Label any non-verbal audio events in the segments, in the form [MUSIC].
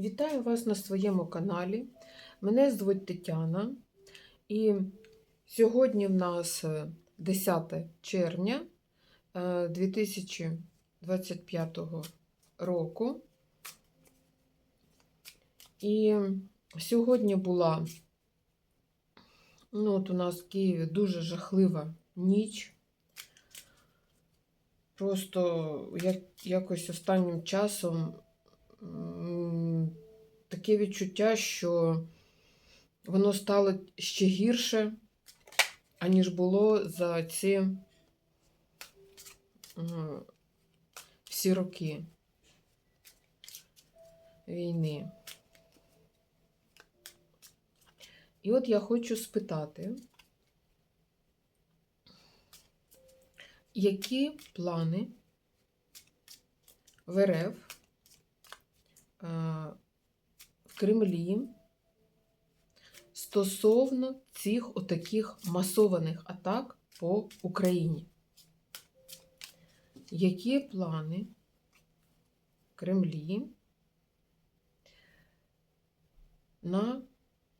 Вітаю вас на своєму каналі. Мене звуть Тетяна. І сьогодні в нас е, 10 червня е, 2025 року. І сьогодні була ну, от у нас в Києві дуже жахлива ніч. Просто як, якось останнім часом таке відчуття, що воно стало ще гірше, аніж було за ці всі роки війни. І от я хочу спитати, які плани в РФ е, в Кремлі стосовно цих отаких масованих атак по Україні? Які плани в Кремлі на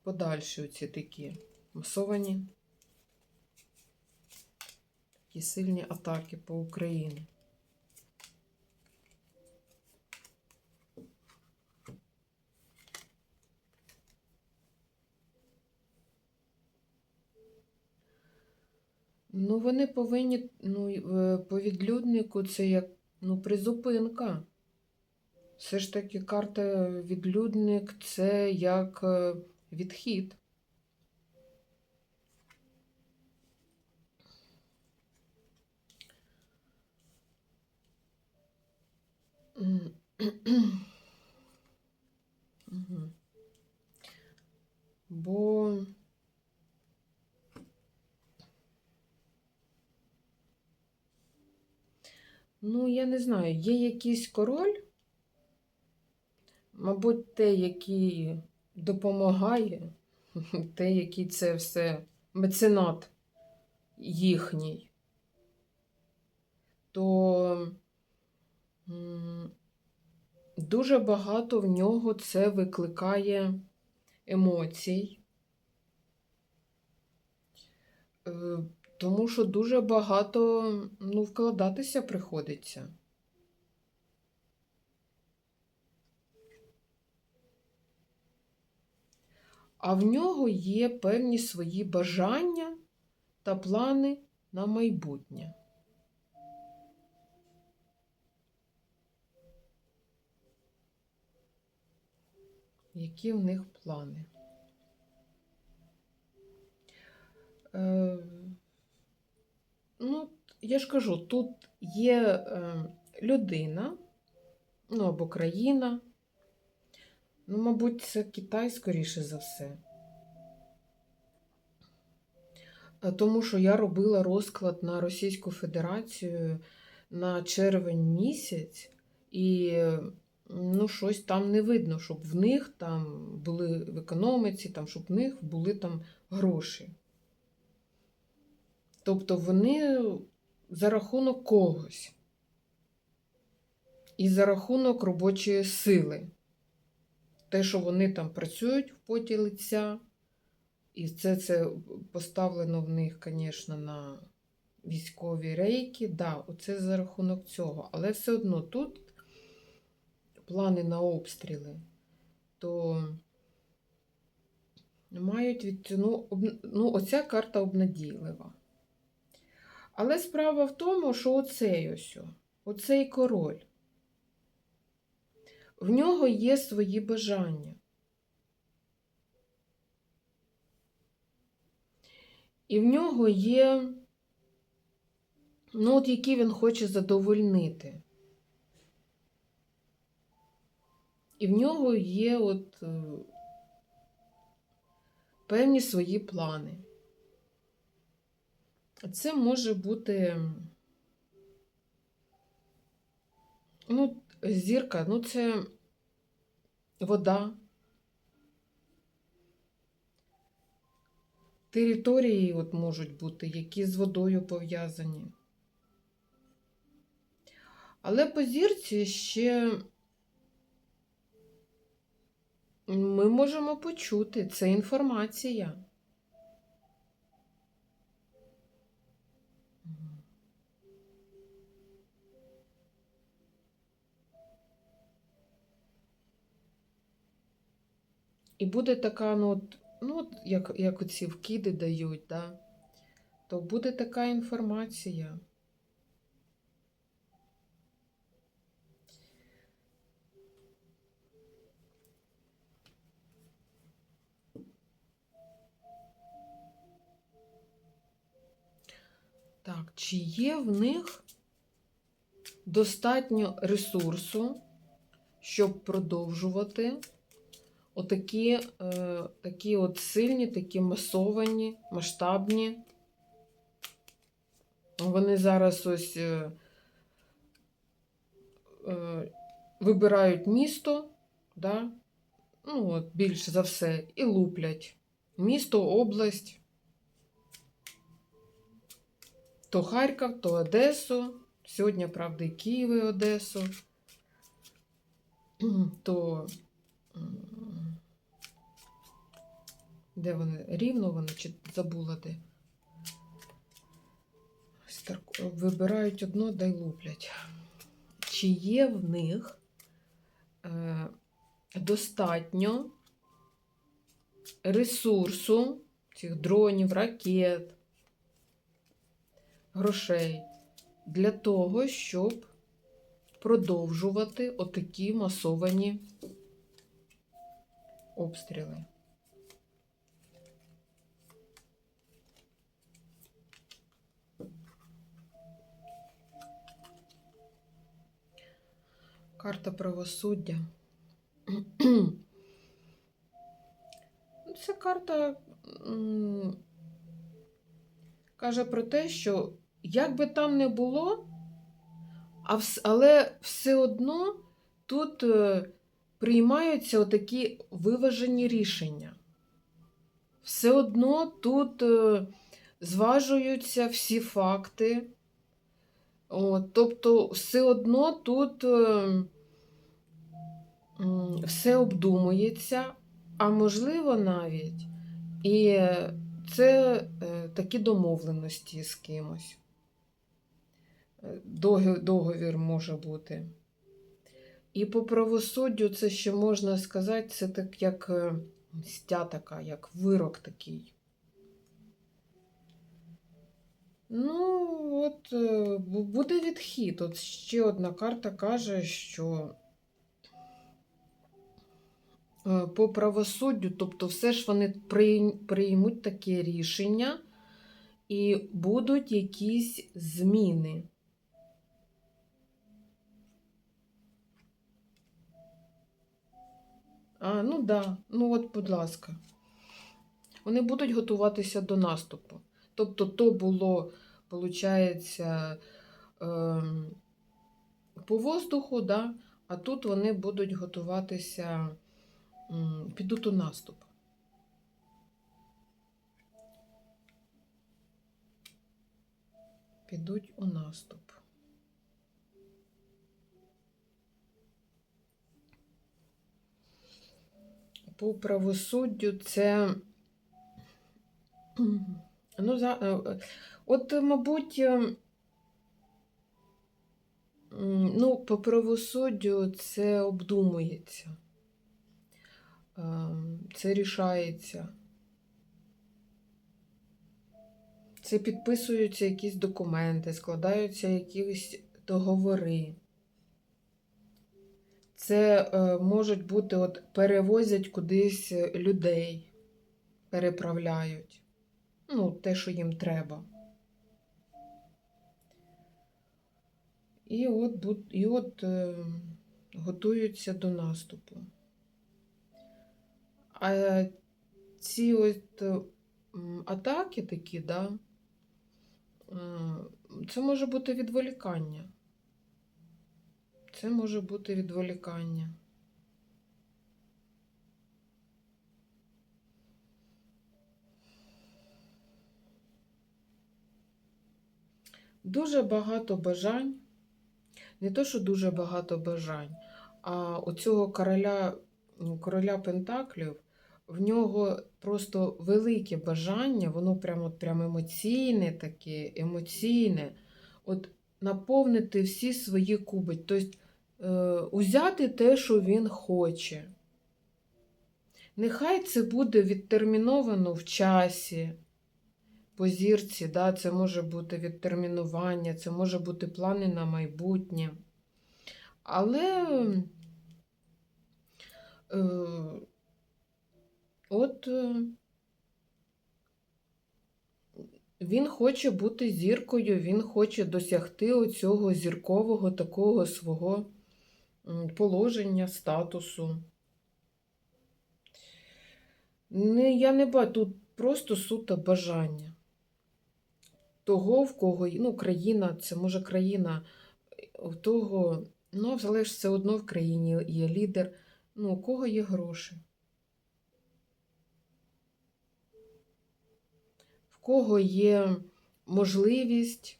подальші оці такі масовані такі сильні атаки по Україні? Ну, вони повинні, ну, е, по відлюднику це як ну, призупинка. Все ж таки карта відлюдник це як е, відхід. Бо Ну, я не знаю, є якийсь король, мабуть, те, який допомагає, [LAUGHS] те, який це все меценат їхній, то дуже багато в нього це викликає емоцій. Тому що дуже багато ну, вкладатися приходиться. А в нього є певні свої бажання та плани на майбутнє. Які в них плани? Е, Ну, я ж кажу, тут є е, людина, ну або країна. Ну, мабуть, це Китай, скоріше за все. Е, Тому що я робила розклад на Російську Федерацію на червень місяць, і ну, щось там не видно, щоб в них там були в економіці, там, щоб в них були там гроші. Тобто вони за рахунок когось. І за рахунок робочої сили. Те, що вони там працюють в поті лиця, і це це поставлено в них, звісно, на військові рейки. Да, оце за рахунок цього. Але все одно тут плани на обстріли, то мають від ну, об, ну, оця карта обнадійлива. Але справа в тому, що оцей ось, оцей король, в нього є свої бажання. І в нього є, ну, от які він хоче задовольнити. І в нього є от е, певні свої плани. Це може бути, ну, зірка, ну, це вода, території от можуть бути, які з водою пов'язані. Але по зірці ще Ми можемо почути, це інформація. І буде така, ну, от, ну як, як оці вкиди дають, да? то буде така інформація. Так, чи є в них достатньо ресурсу, щоб продовжувати отакі е, такі от сильні, такі масовані, масштабні. Вони зараз ось е, е, вибирають місто, да? ну, от, більш за все, і луплять. Місто, область. То Харків, то Одесу. Сьогодні, правда, і Київ, і Одесу. [CLEARS THROAT] То де вони? Рівно вони чи забула де? Ось так, Вибирають одно, да й луплять. Чи є в них е, достатньо ресурсу цих дронів, ракет, грошей для того, щоб продовжувати отакі масовані обстріли? Карта правосуддя. Ця карта каже про те, що як би там не було, але все одно тут е, приймаються отакі виважені рішення. Все одно тут е, зважуються всі факти. От, тобто, все одно тут е, все обдумується, а можливо навіть і це е, такі домовленості з кимось. Е, Договір може бути. І по правосуддю це ще можна сказати, це так як е, мстя така, як вирок такий. Ну, от е, буде відхід. От ще одна карта каже, що е, по правосуддю, тобто все ж вони приймуть таке рішення і будуть якісь зміни. А, ну да, ну от, будь ласка. Вони будуть готуватися до наступу. Тобто, то було, виходить, ем, по воздуху, да? а тут вони будуть готуватися, підуть у наступ. Підуть у наступ. По правосуддю це. Ну, за, е, е, от, мабуть, е, ну, по правосуддю це обдумується, це рішається. Це підписуються якісь документи, складаються якісь договори. Це е, можуть бути, от перевозять кудись людей, переправляють. Ну, те, що їм треба. І от, і от е, готуються до наступу. А ці от е, атаки такі, да, е, це може бути відволікання. Це може бути відволікання. Дуже багато бажань. Не то, що дуже багато бажань, а у цього короля короля Пентаклів, в нього просто велике бажання, воно прямо, от прямо емоційне таке, емоційне, от наповнити всі свої куби, тобто е, узяти те, що він хоче. Нехай це буде відтерміновано в часі, по зірці, да, це може бути відтермінування, це може бути плани на майбутнє. Але е, от е, він хоче бути зіркою, він хоче досягти оцього зіркового такого свого положення, статусу. Не, я не бачу, тут просто суто бажання. Того, в кого, ну, країна, це може країна, у того, ну, але ж все одно в країні є лідер, ну, у кого є гроші. В кого є можливість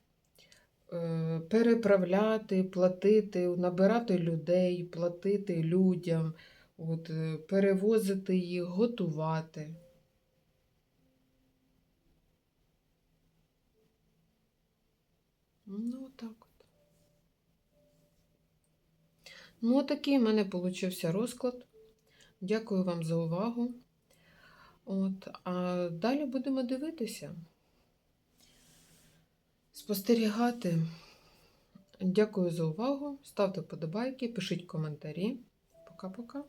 е, переправляти, платити, набирати людей, платити людям, от, е, перевозити їх, готувати. Ну, так от. Ну, такий в мене получився розклад. Дякую вам за увагу. От, а далі будемо дивитися, спостерігати. Дякую за увагу. Ставте вподобайки, пишіть коментарі. Пока-пока.